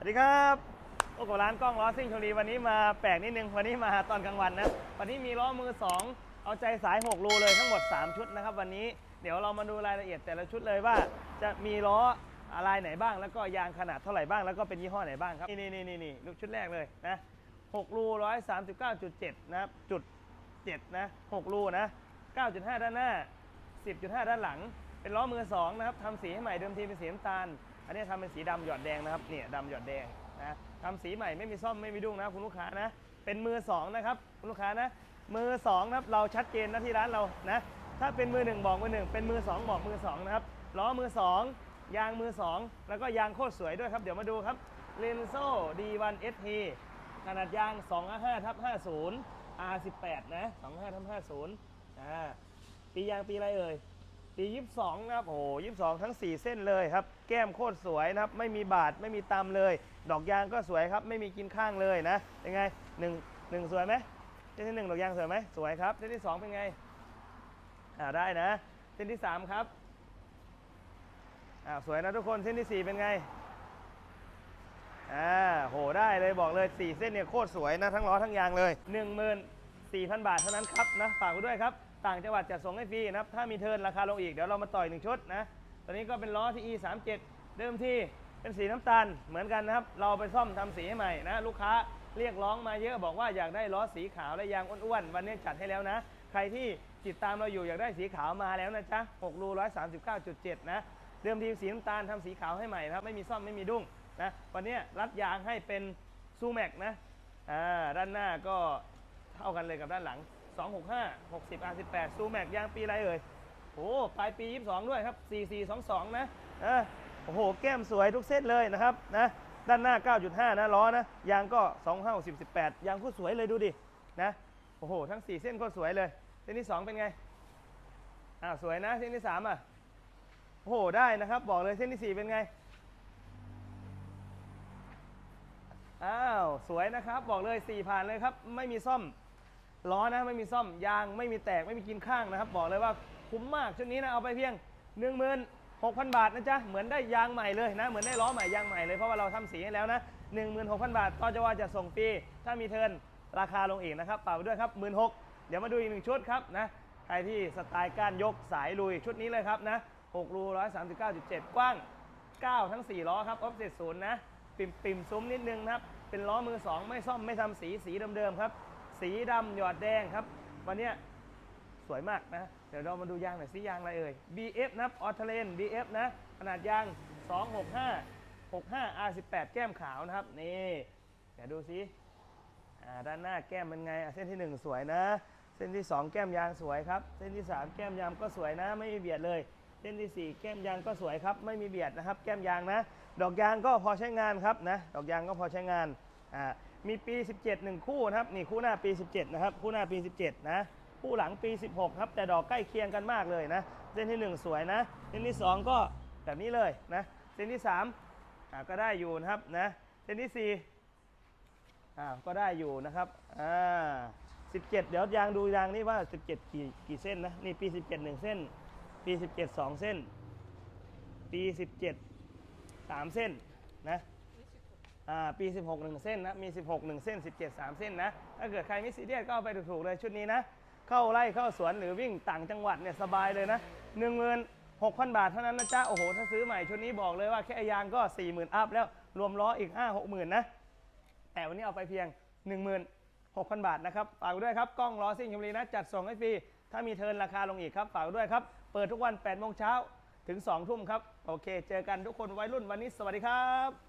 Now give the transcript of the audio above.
สวัสดีครับโอ้โหร้านกล้องล้อซิ่งชลบุรีวันนี้มาแปลกนิดนึงวันนี้มาตอนกลางวันนะวันนี้มีล้อมือ 2 เอาใจสาย 6 รูเลยทั้งหมด 3 ชุดนะครับ วันนี้เดี๋ยวเรามาดูรายละเอียดแต่ละชุดเลยว่า จะมีล้ออะไรไหนบ้าง แล้วก็ยางขนาดเท่าไหร่บ้างแล้วก็เป็นยี่ห้อไหนบ้างครับนี่นี่นี่นี่ลูกชุดแรกเลยนะ6รู139.7นะครับจุด7นะ6รูนะ9.5 ด้านหน้า 10.5 ด้านหลัง เป็นล้อมือ2นะครับทำสีให้ใหม่เดิมทีเป็นสีน้ำตาล อันนี้ทำเป็นสีดำหยอดแดงนะครับเนี่ยดำหยอดแดงนะทำสีใหม่ไม่มีซ่อมไม่มีดุ้งนะคุณลูกค้านะเป็นมือ2นะครับคุณลูกค้านะมือ2นะครับเราชัดเจนนะที่ร้านเรานะถ้าเป็นมือ1บอกมือ1เป็นมือ2บอกมือ2นะครับล้อมือ 2 ยางมือ 2 แล้วก็ยางโคตรสวยด้วยครับเดี๋ยวมาดูครับ l e n z o D1 ST ขนาดยาง 255ทับ50 R18 นะ 25ทับ50อ่าปียางปีอะไรเอ่ย ปี 22 นะครับ โอ้โห22 ทั้ง 4 เส้นเลยครับ แก้มโคตรสวยนะครับ ไม่มีบาด ไม่มีตำเลย ดอกยางก็สวยครับ ไม่มีกินข้างเลยนะ เป็นไงหนึ่งหนึ่งสวยไหมเส้นที่หนึ่งดอกยางสวยไหมสวยครับ เส้นที่สองเป็นไง อ่า ได้นะ เส้นที่สามครับ อ่า สวยนะทุกคน เส้นที่สี่เป็นไง อ่า โห ได้เลย บอกเลย 4 เส้นเนี่ยโคตรสวยนะ ทั้งล้อทั้งยางเลย 14,000 บาทเท่านั้นครับนะ ฝากไว้ด้วยครับ ต่างจังหวัดจะส่งให้ฟรีนะครับ ถ้ามีเทิร์นราคาลงอีก เดี๋ยวเรามาต่อยหนึ่งชุดนะ ตอนนี้ก็เป็นล้อที่ E37 เดิมที่เป็นสีน้ำตาลเหมือนกันนะครับ เราไปซ่อมทำสีให้ใหม่นะ ลูกค้าเรียกร้องมาเยอะบอกว่าอยากได้ล้อสีขาวและยางอ้วนๆ วันนี้จัดให้แล้วนะ ใครที่ติดตามเราอยู่อยากได้สีขาวมาแล้วนะจ๊ะ6รู139.7 นะ เดิมทีสีน้ำตาลทำสีขาวให้ใหม่นะครับ ไม่มีซ่อมไม่มีดุ้งนะ วันนี้รัดยางให้เป็นซูแม็กนะ อ่า ด้านหน้าก็เท่ากันเลยกับด้านหลัง 265 60 R18 ซูแม็กยางปีอะไรเอ่ยโอ้ปลายปี 22 ด้วยครับ 4422 นะเออโอ้โห แก้มสวยทุกเส้นเลยนะครับนะด้านหน้า 9.5 นะล้อนะยางก็ 25 60 18 ยางก็สวยเลยดูดินะโอ้โห ทั้ง 4 เส้นก็สวยเลยเส้นที่ 2 เป็นไงอ่าสวยนะเส้นที่ 3 อะโอ้โห ได้นะครับ บอกเลยเส้นที่ 4 เป็นไงอ้าวสวยนะครับ บอกเลย 4 ผ่านเลยครับ ไม่มีซ่อม ล้อนะไม่มีซ่อมยางไม่มีแตกไม่มีกินข้างนะครับ บอกเลยว่าคุ้มมากชุดนี้นะเอาไปเพียง 16,000 บาทนะจ๊ะเหมือนได้ยางใหม่เลยนะเหมือนได้ล้อใหม่ยางใหม่เลยเพราะว่าเราทำสีให้แล้วนะ16,000 บาทต่อจะว่าจะส่งฟรีถ้ามีเทิร์นราคาลงอีกนะครับฝากไว้ด้วยครับ 16,000เดี๋ยวมาดูอีกหนึ่งชุดครับนะใครที่สไตล์ก้านยกสายลุยชุดนี้เลยครับนะ6รู139.7 กว้าง 9 ทั้ง 4 ล้อครับออฟเซตศูนย์นะปิ่มปิ่มซุ้มนิดนึงครับเป็นล้อมือ 2 ไม่ซ่อมไม่ทำสีสีเดิมๆครับ สีดำหยอดแดงครับ วันเนี้ยสวยมากนะ เดี๋ยวเรามาดูยางหน่อยสียางอะไรเอ่ย BF นะครับออทเลน BF นะ ขนาดยาง 265 65 R18 แก้มขาวนะครับ นี่เดี๋ยวดูสิอ่าด้านหน้าแก้มเป็นไง เส้นที่ 1 สวยนะ เส้นที่ 2 แก้มยางสวยครับ เส้นที่ 3 แก้มยางก็สวยนะ ไม่มีเบียดเลย เส้นทีสี่4 แก้มยางก็สวยครับ ไม่มีเบียดนะครับ แก้มยางนะ ดอกยางก็พอใช้งานครับนะ ดอกยางก็พอใช้งาน อ่า มีปี 17 1 คู่นะครับนี่คู่หน้าปี 17 นะครับ คู่หน้าปี 17 นะ คู่หลังปี 16 ครับแต่ดอกใกล้เคียงกันมากเลยนะ เส้นที่ 1 สวยนะ เส้นที่ 2 ก็แบบนี้เลยนะ เส้นที่3าก็ได้อยู่นะครับนะ เส้นที่4อ่าก็ได้อยู่นะครับอ่า17 เดี๋ยวยางดูยางนี่ว่า 17 กี่กี่เส้นนะนี่ปี 17 1 เส้น ปี 17 2 เส้น ปี 17 3 เส้นนะ ปี 16 1 เส้นนะ มี 16 1 เส้น 17 3 เส้นนะ ถ้าเกิดใครไม่ซีเรียสก็เอาไปถูกๆเลยชุดนี้นะ เข้าไร่เข้าสวนหรือวิ่งต่างจังหวัดเนี่ยสบายเลยนะ16,000 บาทเท่านั้นนะจ๊ะ โอ้โห ถ้าซื้อใหม่ชุดนี้บอกเลยว่าแค่ยางก็ 40,000 อัพแล้ว รวมล้ออีก 5 60,000 นะ แต่วันนี้เอาไปเพียง 16,000 บาทนะครับ ฝากด้วยครับ กล้องล้อซิ่งชมบุรีนะ จัดส่งให้ฟรี ถ้ามีเทิร์นราคาลงอีกครับ ฝากด้วยครับ เปิดทุกวัน8โมงเช้าถึง2ทุ่มครับ โอเค เจอกันทุกคนวัยรุ่นวันนี้ สวัสดีครับ